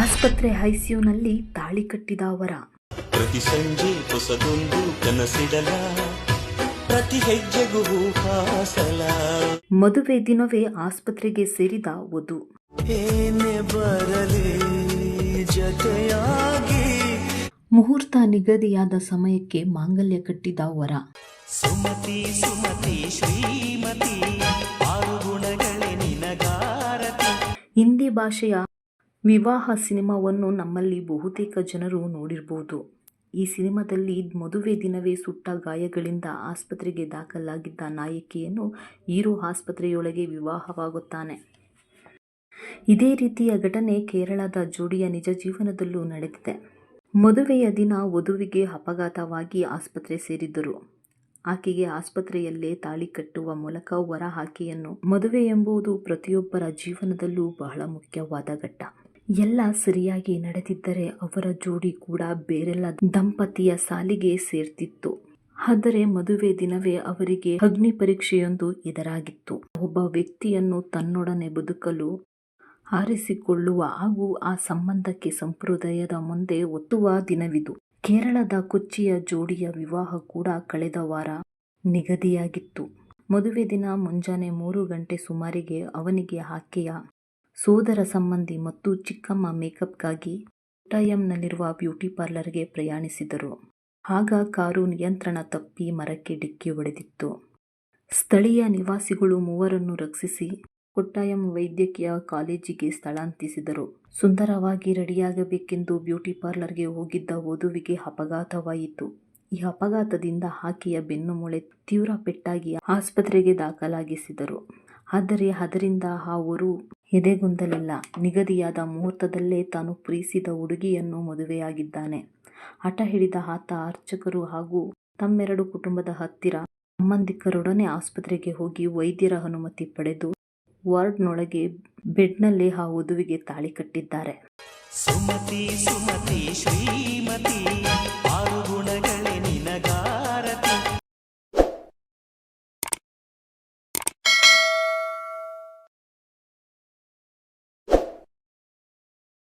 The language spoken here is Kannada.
ಆಸ್ಪತ್ರೆ ಐಸಿಯುನಲ್ಲಿ ತಾಳಿ ಕಟ್ಟಿದ ಅವರ. ಪ್ರತಿ ಸಂಜೆ ಹೊಸದೊಂದು ಕನಸಿಡಲ ಪ್ರತಿ ಹೆಜ್ಜೆಗೂ ಹಾಸಲ. ಮದುವೆ ದಿನವೇ ಆಸ್ಪತ್ರೆಗೆ ಸೇರಿದ ವಧು. ಏನೇ ಬರಲಿ ಜೊತೆಯಾಗಿ. ಮುಹೂರ್ತ ನಿಗದಿಯಾದ ಸಮಯಕ್ಕೆ ಮಾಂಗಲ್ಯ ಕಟ್ಟಿದ ವರ. ಸುಮತಿ ಸುಮತಿ ಶ್ರೀಮತಿ ಆರು ಗುಣಗಳೇ ನಿನಗಾರತಿ. ಹಿಂದಿ ಭಾಷೆಯ ವಿವಾಹ ಸಿನಿಮಾವನ್ನು ನಮ್ಮಲ್ಲಿ ಬಹುತೇಕ ಜನರು ನೋಡಿರಬಹುದು ಈ ಸಿನಿಮಾದಲ್ಲಿ ಮದುವೆ ದಿನವೇ ಸುಟ್ಟ ಗಾಯಗಳಿಂದ ಆಸ್ಪತ್ರೆಗೆ ದಾಖಲಾಗಿದ್ದ ನಾಯಕಿಯನ್ನು ಹೀರೋ ಆಸ್ಪತ್ರೆಯೊಳಗೆ ವಿವಾಹವಾಗುತ್ತಾನೆ. ಇದೇ ರೀತಿಯ ಘಟನೆ ಕೇರಳದ ಜೋಡಿಯ ನಿಜ ಜೀವನದಲ್ಲೂ ನಡೆದಿದೆ. ಮದುವೆಯ ದಿನ ವಧುವಿಗೆ ಅಪಘಾತವಾಗಿ ಆಸ್ಪತ್ರೆ ಸೇರಿದ್ದರು. ಆಕೆಗೆ ಆಸ್ಪತ್ರೆಯಲ್ಲೇ ತಾಳಿ ಕಟ್ಟುವ ಮೂಲಕ ಹೊರ ಆಕೆಯನ್ನು ಮದುವೆ ಎಂಬುದು ಪ್ರತಿಯೊಬ್ಬರ ಜೀವನದಲ್ಲೂ ಬಹಳ ಮುಖ್ಯವಾದ ಘಟ್ಟ. ಎಲ್ಲ ಸರಿಯಾಗಿ ನಡೆದಿದ್ದರೆ ಅವರ ಜೋಡಿ ಕೂಡ ಬೇರೆಲ್ಲ ದಂಪತಿಯ ಸಾಲಿಗೆ ಸೇರ್ತಿತ್ತು. ಆದರೆ ಮದುವೆ ದಿನವೇ ಅವರಿಗೆ ಅಗ್ನಿ ಪರೀಕ್ಷೆಯೊಂದು ಎದುರಾಗಿತ್ತು. ಒಬ್ಬ ವ್ಯಕ್ತಿಯನ್ನು ತನ್ನೊಡನೆ ಬದುಕಲು ಆರಿಸಿಕೊಳ್ಳುವ ಹಾಗೂ ಆ ಸಂಬಂಧಕ್ಕೆ ಸಂಪ್ರದಾಯದ ಮುಂದೆ ಒತ್ತುವ ದಿನವಿದು. ಕೇರಳದ ಕೊಚ್ಚಿಯ ಜೋಡಿಯ ವಿವಾಹ ಕೂಡ ಕಳೆದ ವಾರ ನಿಗದಿಯಾಗಿತ್ತು. ಮದುವೆ ದಿನ ಮುಂಜಾನೆ ಮೂರು ಗಂಟೆ ಸುಮಾರಿಗೆ ಅವನಿಗೆ ಆಕೆಯ ಸೋದರ ಸಂಬಂಧಿ ಮತ್ತು ಚಿಕ್ಕಮ್ಮ ಮೇಕಪ್ಗಾಗಿ ಕೊಟ್ಟಾಯಂನಲ್ಲಿರುವ ಬ್ಯೂಟಿ ಪಾರ್ಲರ್ಗೆ ಪ್ರಯಾಣಿಸಿದರು. ಆಗ ಕಾರು ನಿಯಂತ್ರಣ ತಪ್ಪಿ ಮರಕ್ಕೆ ಡಿಕ್ಕಿ ಹೊಡೆದಿತ್ತು. ಸ್ಥಳೀಯ ನಿವಾಸಿಗಳು ಮೂವರನ್ನು ರಕ್ಷಿಸಿ ಕೊಟ್ಟಾಯಂ ವೈದ್ಯಕೀಯ ಕಾಲೇಜಿಗೆ ಸ್ಥಳಾಂತರಿಸಿದರು. ಸುಂದರವಾಗಿ ರೆಡಿಯಾಗಬೇಕೆಂದು ಬ್ಯೂಟಿ ಪಾರ್ಲರ್ಗೆ ಹೋಗಿದ್ದ ವಧುವಿಗೆ ಅಪಘಾತವಾಯಿತು. ಈ ಅಪಘಾತದಿಂದ ಆಕೆಯ ಬೆನ್ನು ಮೂಳೆ ತೀವ್ರ ಪೆಟ್ಟಾಗಿ ಆಸ್ಪತ್ರೆಗೆ ದಾಖಲಾಗಿಸಿದರು. ಆದರೆ ಅದರಿಂದ ಆ ವರು ಎದೆಗುಂದಲಿಲ್ಲ ನಿಗದಿಯಾದ ಮುಹೂರ್ತದಲ್ಲೇ ತಾನು ಪ್ರೀಸಿದ ಹುಡುಗಿಯನ್ನು ಮದುವೆಯಾಗಿದ್ದಾನೆ. ಹಠ ಹಿಡಿದ ಆತ ಅರ್ಚಕರು ಹಾಗೂ ತಮ್ಮೆರಡು ಕುಟುಂಬದ ಹತ್ತಿರ ಸಂಬಂಧಿಕರೊಡನೆ ಆಸ್ಪತ್ರೆಗೆ ಹೋಗಿ ವೈದ್ಯರ ಅನುಮತಿ ಪಡೆದು ವಾರ್ಡ್ನೊಳಗೆ ಬೆಡ್ನಲ್ಲೇ ಆ ವಧುವಿಗೆ ತಾಳಿ ಕಟ್ಟಿದ್ದಾರೆ.